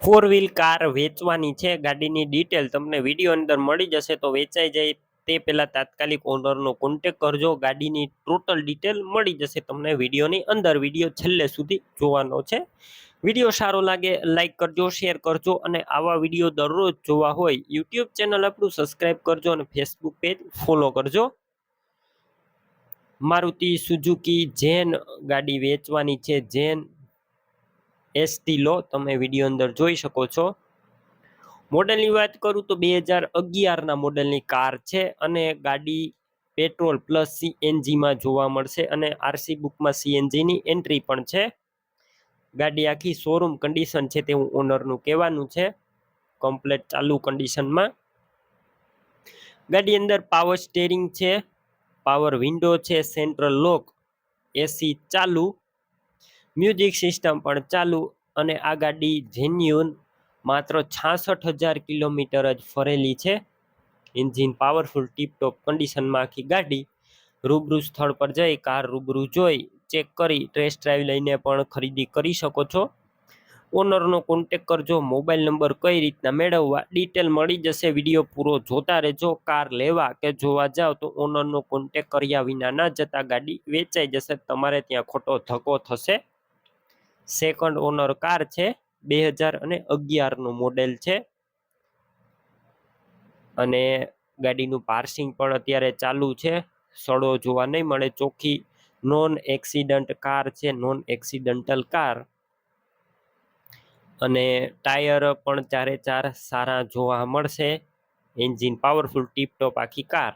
Four wheel car વેચવાની છે. ગાડીની ડિટેલ તમને વીડિયો અંદર મળી જશે. તો વેચાઈ જાય તે પહેલાં તાત્કાલિક ઓનરનો કોન્ટેક કરજો. ગાડીની ટોટલ ડિટેલ મળી જશે તમને વિડીયોની અંદર. વીડિયો છેલ્લે સુધી જોવાનો છે. વીડિયો સારો લાગે લાઇક કરજો શેર કરજો અને આવા વીડિયો દરરોજ જોવા હોય યુટ્યુબ ચેનલ આપણું સબસ્ક્રાઈબ કરજો અને ફેસબુક પેજ ફોલો કરજો. મારુતિ સુઝુકી જેન ગાડી વેચવાની છે. જેન એસટી લો, તમે વીડિયો અંદર જોઈ શકો છો. મોડેલની વાત કરું તો બે હજાર અગિયારના મોડેલની કાર છે અને ગાડી પેટ્રોલ પ્લસ સીએનજીમાં જોવા મળશે અને આરસી બુકમાં સીએનજીની એન્ટ્રી પણ છે. ગાડી આખી શોરૂમ કન્ડિશન છે તેવું ઓનરનું કહેવાનું છે. કમ્પ્લેટ ચાલુ કન્ડિશનમાં ગાડી અંદર પાવર સ્ટેરિંગ છે પાવર વિન્ડો છે સેન્ટ્રલ લોક એસી ચાલુ મ્યુઝિક સિસ્ટમ પણ ચાલુ અને આ ગાડી જેન્યુન માત્ર છાસઠ હજાર કિલોમીટર જ ફરેલી છે. એન્જિન પાવરફુલ ટીપટોપ કન્ડિશનમાં આખી ગાડી રૂબરૂ સ્થળ પર જઈ કાર રૂબરૂ જોઈ ચેક કરી ટેસ્ટ ડ્રાઈવ લઈને પણ ખરીદી કરી શકો છો. ઓનરનો કોન્ટેક કરજો, મોબાઈલ નંબર કઈ રીતના મેળવવા, ડિટેલ મળી જશે, વીડિયો પૂરો જોતા રહેજો, કાર લેવા કે જોવા જાઓ તો ઓનરનો કોન્ટેક કર્યા વિના ના જતા ગાડી વેચાઈ જશે, તમારે ત્યાં ખોટો ધક્કો થશે. સેકન્ડ ઓનર કાર છે બે હજાર અને અગિયારનું મોડેલ છે. અને ગાડીનું પાર્સિંગ પણ અત્યારે ચાલુ છે. સડો જોવા નહીં મળે, ચોખ્ખી નોન એક્સિડન્ટ કાર છે નોન એક્સિડન્ટલ કાર અને ટાયર પણ ચારે ચાર સારા જોવા મળશે. એન્જિન પાવરફુલ ટીપટોપ આખી કાર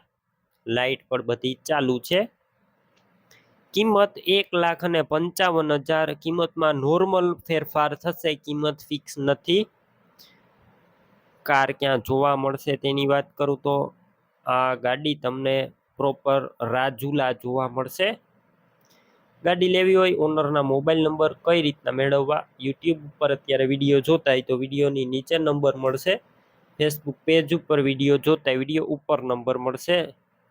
લાઇટ પણ બધી ચાલુ છે. કિંમત એક લાખ અને પંચાવન હજાર કિંમતમાં નોર્મલ ફેરફાર થશે, કિંમત ફિક્સ નથી. કાર ક્યાં જોવા મળશે તેની વાત કરું તો આ ગાડી તમને પ્રોપર રાજુલા જોવા મળશે. ગાડી લેવી હોય ઓનરના મોબાઈલ નંબર કઈ રીતના મેળવવા યુટ્યુબ ઉપર અત્યારે વીડિયો જોતા હોય તો વિડીયોની નીચે નંબર મળશે. ફેસબુક પેજ ઉપર વીડિયો જોતા વીડિયો ઉપર નંબર મળશે.